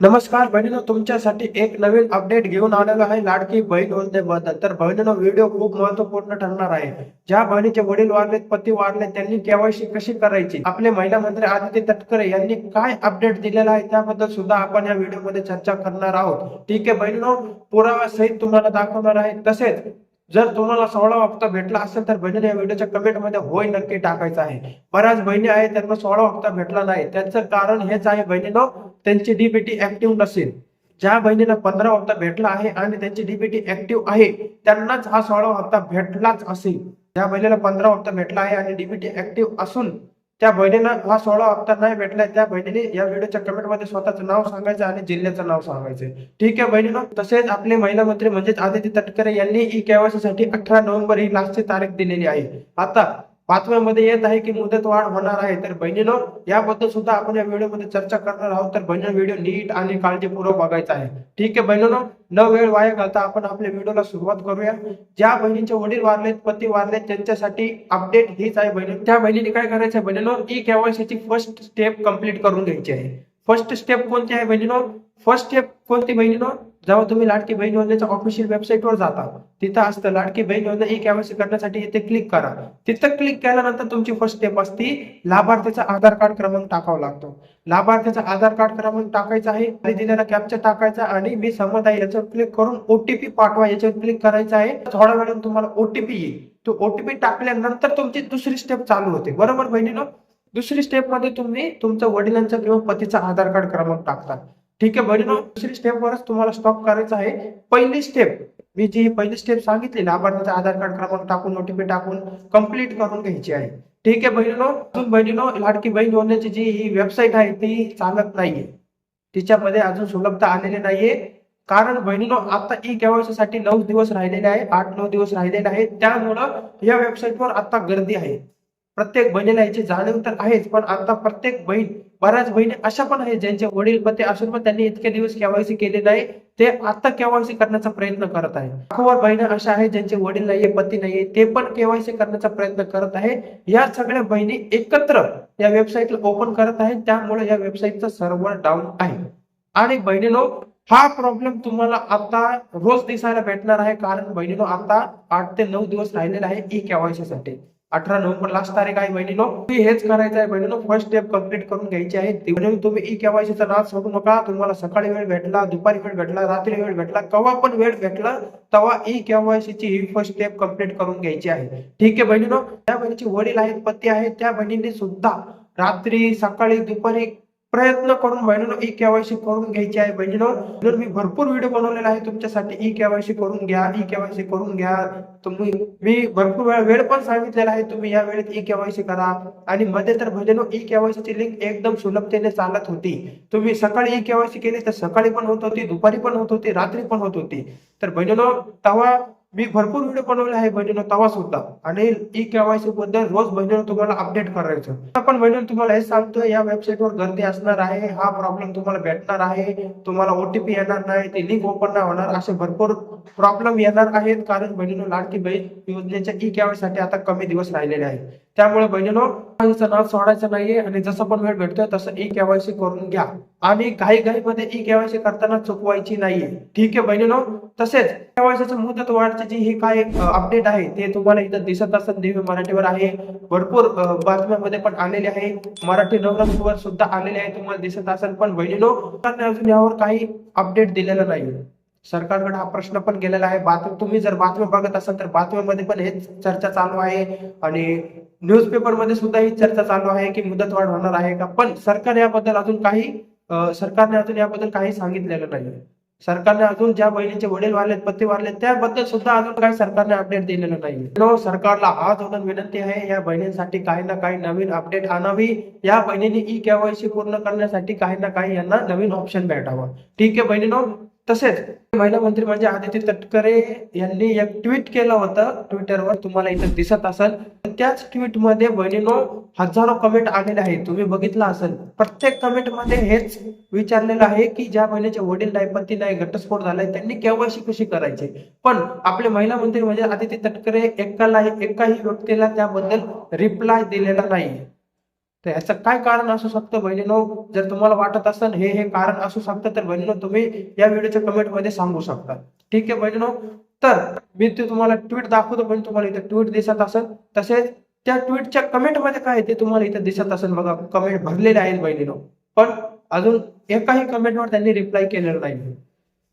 नमस्कार बहिणीनो तुमच्यासाठी एक नवीन अपडेट घेऊन आलेलो आहे. लाडकी बहीण योजनेबद्दल तर बहिणीनो व्हिडिओ खूप महत्त्वपूर्ण ठरणार आहे. ज्या बहिणीचे वडील वारलेत पती वारले त्यांनी केवायसी कशी करायची? आपले महिला मंत्री आदित्य तटकरे यांनी काय अपडेट दिलेला आहे त्याबद्दल सुद्धा आपण या व्हिडिओमध्ये चर्चा करणार आहोत. ठीक आहे बहिणीनो पुरावा सहित तुम्हाला दाखवणार आहे. तसेच जर तुम्हाला सोळा हप्ता भेटला असेल तर बहिणीने या व्हिडिओच्या कमेंटमध्ये होय नक्की टाकायचं आहे. बऱ्याच बहिणी आहेत त्यांना सोळा हप्ता भेटला नाही. त्याचं कारण हेच आहे बहिणीनं त्यांची डीबीटी ऍक्टिव्ह नसेल. ज्या बहिणीला पंधरा हप्ता भेटला आहे आणि त्यांची डीबीटी ऍक्टिव्ह आहे त्यांनाच हा सोळा हप्ता भेटलाच असेल. ज्या बहिणीला पंधरा हप्ता भेटला आहे आणि डीबीटी ऍक्टिव्ह असून त्या बहिणीनं हा सोळा हप्ता नाही भेटलाय त्या बहिणीने या व्हिडिओच्या कमेंटमध्ये स्वतःचं नाव सांगायचं आणि जिल्ह्याचं नाव सांगायचं. ठीक आहे बहिणीनं? तसेच आपले महिला मंत्री म्हणजेच आदित्य तटकरे यांनी ई केवायसी साठी अठरा नोव्हेंबर ही लास्टची तारीख दिलेली आहे. आता बातम्यामध्ये येत आहे की मुदत वाढ होणार आहे. तर बहिणीनो याबद्दल सुद्धा आपण या व्हिडिओमध्ये चर्चा करणार आहोत. तर बहिणी व्हिडिओ नीट आणि काळजीपूर्वक बघायचा आहे. ठीक आहे बहिणीनो न वेळ वाया घालता आपण आपल्या व्हिडिओला सुरुवात करूया. ज्या बहिणीचे वडील वारलेत पती वारलेत त्यांच्यासाठी अपडेट हीच आहे बहिणी. त्या बहिणीने काय करायचं आहे बहिणीनो ई केवायसीची फर्स्ट स्टेप कंप्लीट करून घ्यायची आहे. फर्स्ट स्टेप कोणती आहे बहिणीनो? फर्स्ट स्टेप कोणती बहिणीनो? जेव्हा तुम्ही लाडकी बहीण योजनेच्या ऑफिशियल वेबसाईट वर जाता तिथं असतं लाडकी बहीण योजना ही केवायसी करण्यासाठी इथे क्लिक करा. तिथं क्लिक केल्यानंतर तुमची फर्स्ट स्टेप असती लाभार्थ्याचा आधार कार्ड क्रमांक टाकावा लागतो. लाभार्थ्याचा आधार कार्ड क्रमांक टाकायचा आहे आणि दिलेला कॅप्चर टाकायचा आणि मी सहमत आहे याच्यावर क्लिक करून ओटीपी पाठवा याच्यावर क्लिक करायचं आहे. थोड्या वेळाने तुम्हाला ओटीपी येईल. तो ओटीपी टाकल्यानंतर तुमची दुसरी स्टेप चालू होते. बरोबर बहिणीनो? दुसरी स्टेपमध्ये तुम्ही तुमच्या वडिलांचा किंवा पतीचा आधार कार्ड क्रमांक टाकता. ठीक आहे बहिणीनो दुसरी स्टेपवरच तुम्हाला स्टॉप करायचा आहे. पहिली स्टेप मी जी पहिली स्टेप सांगितली लाभार्थीचा आधार कार्ड क्रमांक टाकून ओटीपी टाकून कंप्लीट करून घ्यायची आहे. ठीक आहे बहिणीनो अजून बहिणीनो लाडकी बहीण योजनेची जी ही वेबसाईट आहे ती चालत नाहीये. तिच्यामध्ये अजून सुलभता आलेली नाहीये. कारण बहिणीनो आता ई केवायसी साठी नऊ दिवस राहिलेले आहे आठ नऊ दिवस राहिलेले आहेत. त्यामुळं या वेबसाईटवर आता गर्दी आहे. प्रत्येक बहिणीला याची जाणीव तर आहेच पण आता प्रत्येक बहीण बऱ्याच बहिणी अशा पण आहेत ज्यांचे वडील पते असून पण त्यांनी इतके दिवस केवायसी केले नाही ते आता केवायसी करण्याचा प्रयत्न करत आहे लाखोवर बहिणी अशा आहेत ज्यांचे वडील नाहीये पती नाहीये ते पण केवायसी करण्याचा प्रयत्न करत आहे. या सगळ्या बहिणी एकत्र या वेबसाईटला ओपन करत आहेत त्यामुळे या वेबसाईटचा सर्व्हर डाऊन आहे. आणि बहिणीनो हा प्रॉब्लेम तुम्हाला आता रोज दिसायला भेटणार आहे कारण बहिणीनो आता आठ ते नऊ दिवस राहिलेला आहे ई केवायसी साठी. अठरा नोव्हेंबर लास्ट तारीख आहे बहिणीनो. तुम्ही हेच करायचं आहे बहिणीनो. फर्स्ट स्टेप कंप्लीट करून घ्यायची आहे. तुम्ही ई केवायसीचा नाच सोडू नका. तुम्हाला सकाळी वेळ भेटला दुपारी वेळ भेटला रात्री वेळ भेटला केव्हा पण वेळ भेटला तेव्हा ई केवायसीची ही फर्स्ट स्टेप कंप्लीट करून घ्यायची आहे. ठीक आहे बहिणीनो. त्या बहिणीचे वडील आहेत पती आहेत त्या बहिणीने सुद्धा रात्री सकाळी दुपारी प्रयत्न करून बहिणीनो ई केवायसी करून घ्यायची आहे. बहिणीनो जर मी भरपूर व्हिडिओ बनवलेला आहे तुमच्यासाठी ई केवायसी करून घ्या ई केवायसी करून घ्या. तुम्ही मी भरपूर वेळा वेळ पण सांगितलेला आहे तुम्ही या वेळेत ई केवायसी करा. आणि मध्ये तर बहिणीनो ई केवायसी ची लिंक एकदम सुलभतेने चालत होती. तुम्ही सकाळी ई केवायसी केली तर सकाळी पण होत होती दुपारी पण होत होती रात्री पण होत होती. तर बहिणीनो तेव्हा मी भरपूर व्हिडिओ बनवले आहे बहिणीनं तवा सुद्धा. आणि ई केवायसी बद्दल रोज बहिणीनं तुम्हाला अपडेट करायचं. पण बहिणीनं तुम्हाला हे सांगतोय या वेबसाईटवर गर्दी असणार आहे हा प्रॉब्लेम तुम्हाला भेटणार आहे. तुम्हाला ओटीपी येणार नाही ती लिंक ओपन नाही होणार असे भरपूर प्रॉब्लेम येणार आहेत. कारण बहिणीनो लाडकी बहीण योजनेच्या ई केवायसी साठी आता कमी दिवस राहिलेले आहेत. त्यामुळे बहिणीनो केवायसीचं नाव सोडायचं नाहीये आणि जसं पण वेळ भेटतोय तसं ई केवायसी करून घ्या. आणि घाई घाई मध्ये ई केवायसी करताना चुकवायची नाहीये. ठीक आहे बहिणीनो? तसेच केवायसीचं मुदत वाढची जी ही काय अपडेट आहे ते तुम्हाला इथं दिसत असेल. दिव्य मराठीवर आहे. भरपूर बातम्यांमध्ये पण आलेले आहे. मराठी नवरंगवर सुद्धा आलेले आहे तुम्हाला दिसत असेल. पण बहिणीनो अजून यावर काही अपडेट दिलेलं नाही सरकारकडे हा प्रश्न पण गेलेला आहे. बातमी तुम्ही जर बातम्या बघत असाल तर बातम्यामध्ये पण हेच चर्चा चालू आहे. आणि न्यूजपेपरमध्ये सुद्धा ही चर्चा चालू आहे की मुदतवाढ होणार आहे का? पण सरकार याबद्दल अजून काही सरकारने अजून याबद्दल काही सांगितलेलं नाही सरकारने अजून ज्या बहिणीचे वडील वारलेत पत्ते वारलेत त्याबद्दल सुद्धा अजून काही सरकारने अपडेट दिलेलं नाही नो सरकारला हा जोडून विनंती आहे या बहिणींसाठी काही ना काही नवीन अपडेट आणावी. या बहिणीने ई केवायसी पूर्ण करण्यासाठी काही ना काही यांना नवीन ऑप्शन भेटावं. ठीक आहे बहिणीनो तसेच महिला मंत्री म्हणजे आदित्य तटकरे यांनी एक ट्विट केलं होतं. ट्विटरवर तुम्हाला इथं दिसत असेल. त्याच ट्विटमध्ये बहिणीनो हजारो कमेंट आलेले आहे तुम्ही बघितलं असेल. प्रत्येक कमेंटमध्ये हेच विचारलेलं आहे की ज्या बहिणीचे वडील नाही पती नाही घटस्फोट झालाय त्यांनी केवायसी कशी करायची? पण आपले महिला मंत्री म्हणजे आदित्य तटकरे एकालाही एकाही व्यक्तीला त्याबद्दल रिप्लाय दिलेला नाही. तर याचं काय कारण असू शकतं बहिणीनो? जर तुम्हाला वाटत असेल हे हे कारण असू शकतं तर बहिणीनो तुम्ही या व्हिडिओच्या कमेंटमध्ये सांगू शकता. ठीक आहे बहिणीनो? तर मी ते तुम्हाला ट्विट दाखवतो पण तुम्हाला इथे ट्विट दिसत असेल. तसेच त्या ट्विटच्या कमेंटमध्ये काय ते तुम्हाला इथे दिसत असेल बघा. कमेंट भरलेले आहेत बहिणीनो. पण अजून एकाही कमेंटवर त्यांनी रिप्लाय केलेला नाही.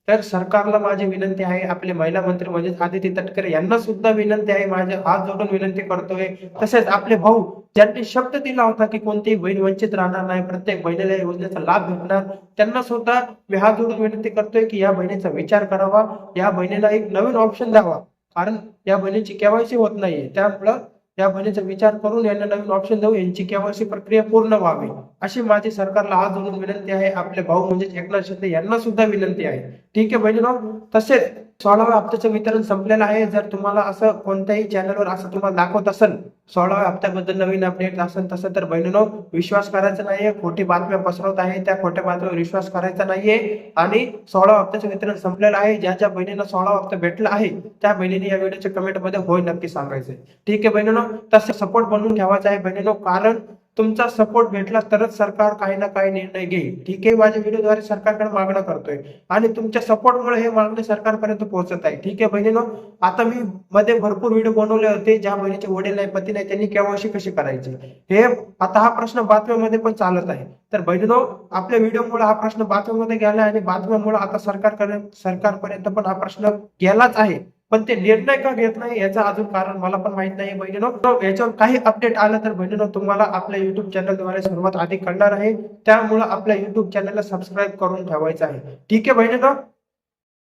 तर सरकारला माझी विनंती आहे आपले महिला मंत्री म्हणजे आदिती तटकरे यांना सुद्धा विनंती आहे माझे हात जोडून विनंती करतोय. तसेच आपले भाऊ ज्यांनी शब्द दिला होता की कोणतीही बहीण वंचित राहणार नाही प्रत्येक बहिणीला या योजनेचा लाभ भेटणार त्यांना सुद्धा मी हात जोडून विनंती करतोय की या बहिणीचा विचार करावा या बहिणीला एक नवीन ऑप्शन द्यावा. कारण या बहिणीची केवायसी होत नाहीये त्यामुळं या बहिणीचा विचार करून यांना नवीन ऑप्शन देऊ यांची केवायसी प्रक्रिया पूर्ण व्हावी. अशी माझी सरकारला हात जोडून विनंती आहे. आपले भाऊ म्हणजे एकनाथ शिंदे यांना सुद्धा विनंती आहे. ठीक आहे बहिणीनो तसेच सोळाव्या हप्त्याचं वितरण संपलेलं आहे. जर तुम्हाला असं कोणत्याही चॅनलवर असं तुम्हाला दाखवत असेल सोळाव्या हप्त्याबद्दल नवीन अपडेट असेल तसं तर बहिणीनो विश्वास करायचा नाहीये. खोटी बातम्या पसरवत आहे. त्या खोट्या बातम्यावर विश्वास करायचा नाहीये. आणि सोळाव्या हप्त्याचं वितरण संपलेलं आहे. ज्या ज्या बहिणींना सोळावा हप्ता भेटला आहे त्या बहिणीने या व्हिडिओच्या कमेंटमध्ये होय नक्की सांगायचंय. ठीक आहे बहिणीनो तसे सपोर्ट बनवून ठेवायचा आहे बहिणीनो कारण तुमचा सपोर्ट भेटला तरच सरकार काही ना काही निर्णय घेईल. ठीक आहे? माझ्या व्हिडिओद्वारे सरकारकडे मागणं करतोय. आणि तुमच्या सपोर्टमुळे हे मागणे सरकारपर्यंत पोहोचत आहे. ठीक आहे बहिणीनो? आता मी मध्ये भरपूर व्हिडिओ बनवले होते ज्या बहिणीचे वडील नाही पती नाही त्यांनी केव्हाशी कशी करायची? हे आता हा प्रश्न बातम्यामध्ये पण चालत आहे. तर बहिणीनो आपल्या व्हिडिओमुळे हा प्रश्न बातम्यामध्ये गेला आणि बातम्यामुळे आता सरकारकडे सरकारपर्यंत पण हा प्रश्न गेलाच आहे. पण ते निर्णय का घेत नाही याचं अजून कारण मला पण माहीत नाही बहिणीनो. याच्यावर काही अपडेट आलं तर बहिणीनो तुम्हाला आपल्या युट्यूब चॅनलद्वारे सर्वात आधी कळणार आहे. त्यामुळे आपल्या युट्यूब चॅनलला सबस्क्राईब करून ठेवायचं आहे. ठीक आहे बहिणीनो?